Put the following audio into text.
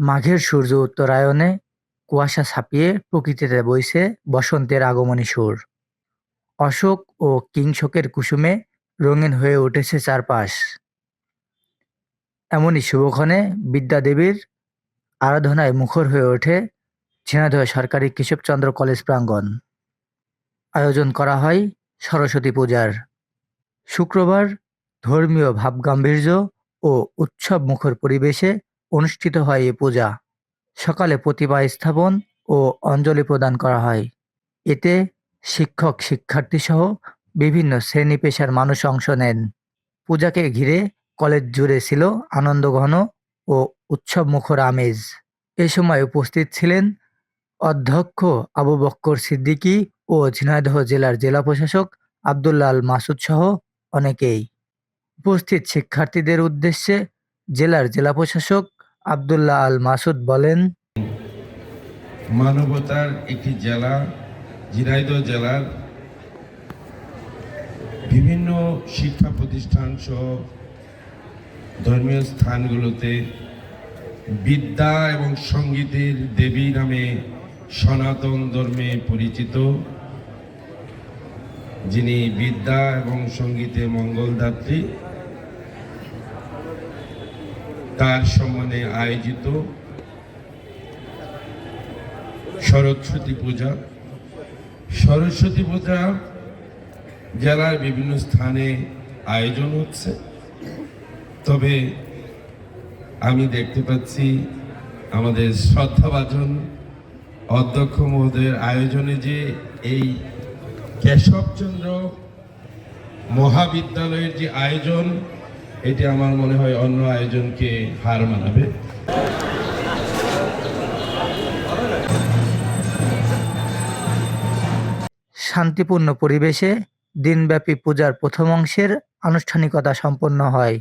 মাঘের সূর্য উত্তরায়ণে কুয়াশা ছাপিয়ে প্রকৃতিতে বইছে বসন্তের আগমনী সুর। অশোক ও কিংশোকের কুসুমে রঙিন হয়ে উঠেছে চারপাশ। এমনই শুভক্ষণে বিদ্যাদেবীর আরাধনায় মুখর হয়ে ওঠে ঝিনাইদহ সরকারি কেশবচন্দ্র কলেজ প্রাঙ্গণ। আয়োজন করা হয় সরস্বতী পূজার। শুক্রবার ধর্মীয় ভাবগাম্ভীর্য ও উৎসব মুখর পরিবেশে অনুষ্ঠিত হয় এ পূজা। সকালে প্রতিভা স্থাপন ও অঞ্জলি প্রদান করা হয়। এতে শিক্ষক শিক্ষার্থী সহ বিভিন্ন শ্রেণি পেশার মানুষ অংশ নেন। পূজাকে ঘিরে কলেজ জুড়ে ছিল আনন্দঘন ও উৎসব মুখর আমেজ। এ সময় উপস্থিত ছিলেন অধ্যক্ষ আবু বক্কর সিদ্দিকী ও ঝিনাইদহ জেলার জেলা প্রশাসক আব্দুল্লাহ আল মাসুদ সহ অনেকেই। উপস্থিত শিক্ষার্থীদের উদ্দেশ্যে জেলার জেলা প্রশাসক আব্দুল্লাহ আল মাসুদ বলেন, মানবতার একটি জেলা ঝিনাইদহ জেলার বিভিন্ন শিক্ষা প্রতিষ্ঠান সহ ধর্মীয় স্থানগুলোতে বিদ্যা এবং সঙ্গীতের দেবী নামে সনাতন ধর্মে পরিচিত, যিনি বিদ্যা এবং সঙ্গীতে মঙ্গলদাত্রী। তার সম্মানে আয়োজিত সরস্বতী পূজা। সরস্বতী পূজা জেলার বিভিন্ন স্থানে আয়োজন হচ্ছে। তবে আমি দেখতে পাচ্ছি আমাদের শ্রদ্ধাভাজন অধ্যক্ষ মহোদয়ের আয়োজনে যে এই কেশবচন্দ্র মহাবিদ্যালয়ের যে আয়োজন এটি আমার মনে হয় অন্য আয়োজনকে হার মানাবে শান্তিপূর্ণ পরিবেশে দিনব্যাপী পূজার প্রথম অংশের আনুষ্ঠানিকতা সম্পন্ন হয়।